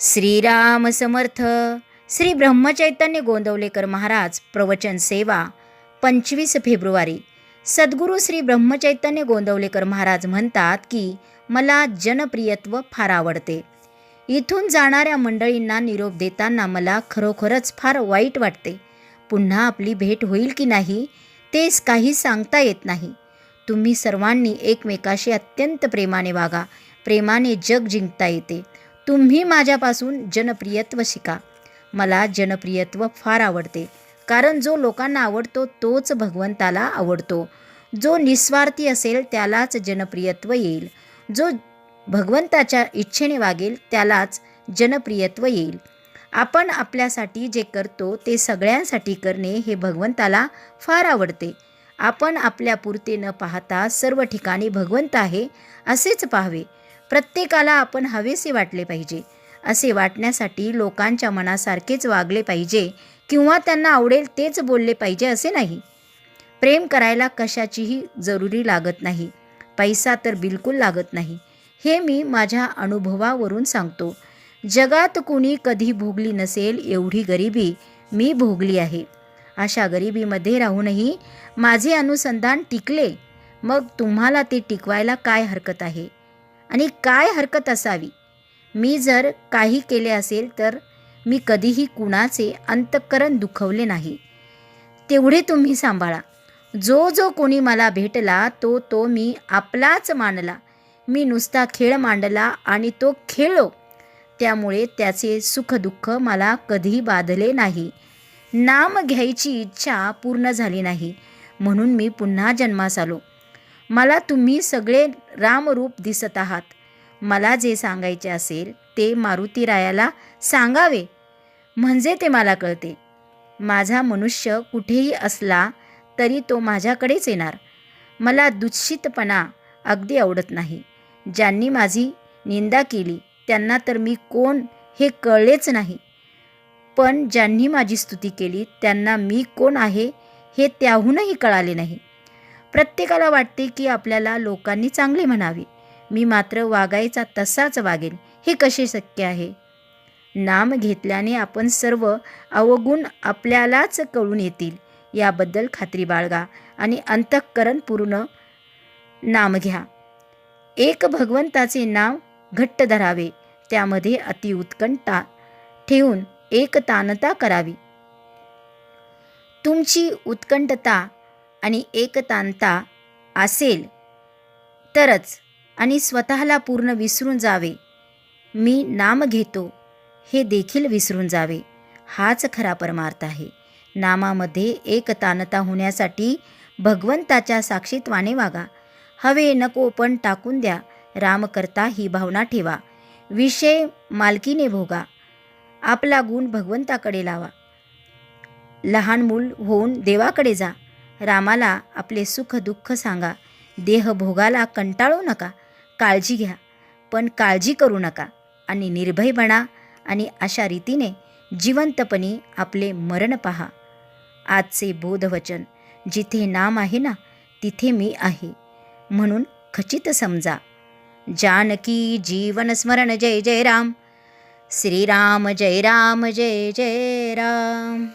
श्रीराम समर्थ. श्री ब्रह्मचैतन्य गोंदवलेकर महाराज प्रवचन सेवा पंचवीस फेब्रुवारी. सद्गुरू श्री ब्रह्मचैतन्य गोंदवलेकर महाराज म्हणतात की मला जनप्रियत्व फार आवडते. इथून जाणाऱ्या मंडळींना निरोप देताना मला खरोखरच फार वाईट वाटते. पुन्हा आपली भेट होईल की नाही तेच काही सांगता येत नाही. तुम्ही सर्वांनी एकमेकाशी अत्यंत प्रेमाने वागा. प्रेमाने जग जिंकता येते. तुम्ही माझ्यापासून जनप्रियत्व शिका. मला जनप्रियत्व फार आवडते. कारण जो लोकांना आवडतो तोच भगवंताला आवडतो. जो निस्वार्थी असेल त्यालाच जनप्रियत्व येईल. जो भगवंताच्या इच्छेने वागेल त्यालाच जनप्रियत्व येईल. आपण आपल्यासाठी जे करतो ते सगळ्यांसाठी करणे हे भगवंताला फार आवडते. आपण आपल्या पुरते न पाहता सर्व ठिकाणी भगवंत आहे असेच पाहावे. प्रत्येकाला आपण हवेसे वाटले पाहिजे. असे वाटण्यासाठी लोकांच्या मनासारखेच वागले पाहिजे किंवा त्यांना आवडेल तेच बोलले पाहिजे असे नाही. प्रेम करायला कशाचीही जरुरी लागत नाही. पैसा तर बिलकुल लागत नाही. हे मी माझ्या अनुभवावरून सांगतो. जगात कुणी कधी भोगली नसेल एवढी गरिबी मी भोगली आहे. अशा गरिबीमध्ये राहूनही माझे अनुसंधान टिकले. मग तुम्हाला ते टिकवायला काय हरकत आहे? आणि काय हरकत असावी? मी जर काही केले असेल तर मी कधीही कुणाचे अंतःकरण दुखवले नाही. तेवढे तुम्ही सांभाळा. जो जो कोणी मला भेटला तो तो मी आपलाच मानला. मी नुसता खेळ मांडला आणि तो खेळलो. त्यामुळे त्याचे सुखदुःख मला कधी बाधले नाही. नाम घ्यायची इच्छा पूर्ण झाली नाही. म्हणून मी पुन्हा जन्मास आलो. मला तुम्ही सगळे रामरूप दिसत आहात. मला जे सांगायचे असेल ते मारुतीरायाला सांगावे. म्हणजे ते मला कळते. माझा मनुष्य कुठेही असला तरी तो माझ्याकडेच येणार. मला दुच्छितपणा अगदी आवडत नाही. ज्यांनी माझी निंदा केली त्यांना तर मी कोण हे कळलेच नाही. पण ज्यांनी माझी स्तुती केली त्यांना मी कोण आहे हे त्याहूनही कळाले नाही. प्रत्येकाला वाटते की आपल्याला लोकांनी चांगले म्हणावे. मी मात्र वागायचा तसाच वागेन हे कसे शक्य आहे? नाम घेतल्याने आपण सर्व अवगुण आपल्यालाच कळून येतील. याबद्दल खात्री बाळगा आणि अंतःकरण पूर्ण नाम घ्या. एक भगवंताचे नाव घट्ट धरावे त्यामध्ये अतिउत्कंठा ठेवून एकतानता करावी. तुमची उत्कंठता आणि एकतांता असेल तरच आणि स्वतःला पूर्ण विसरून जावे. मी नाम घेतो हे देखील विसरून जावे. हाच खरा परमार्थ आहे. नामामध्ये एकतानता होण्यासाठी भगवंताच्या साक्षीत्वाने वागा. हवे नको पण टाकून द्या. रामकर्ता ही भावना ठेवा. विषय मालकीने भोगा. आपला गुण भगवंताकडे लावा. लहान मूल होऊन देवाकडे जा. रामाला आपले सुख दुःख सांगा. देह भोगाला कंटाळू नका. काळजी घ्या. पण काळजी करू नका. आणि निर्भय बना आणि अशा रीतीने जिवंतपणी आपले मरण पहा. आजचे बोधवचन जिथे नाम आहे ना तिथे मी आहे. म्हणून खचित समजा. जानकी जीवन स्मरण जय जय राम. श्रीराम जय राम जय जय राम.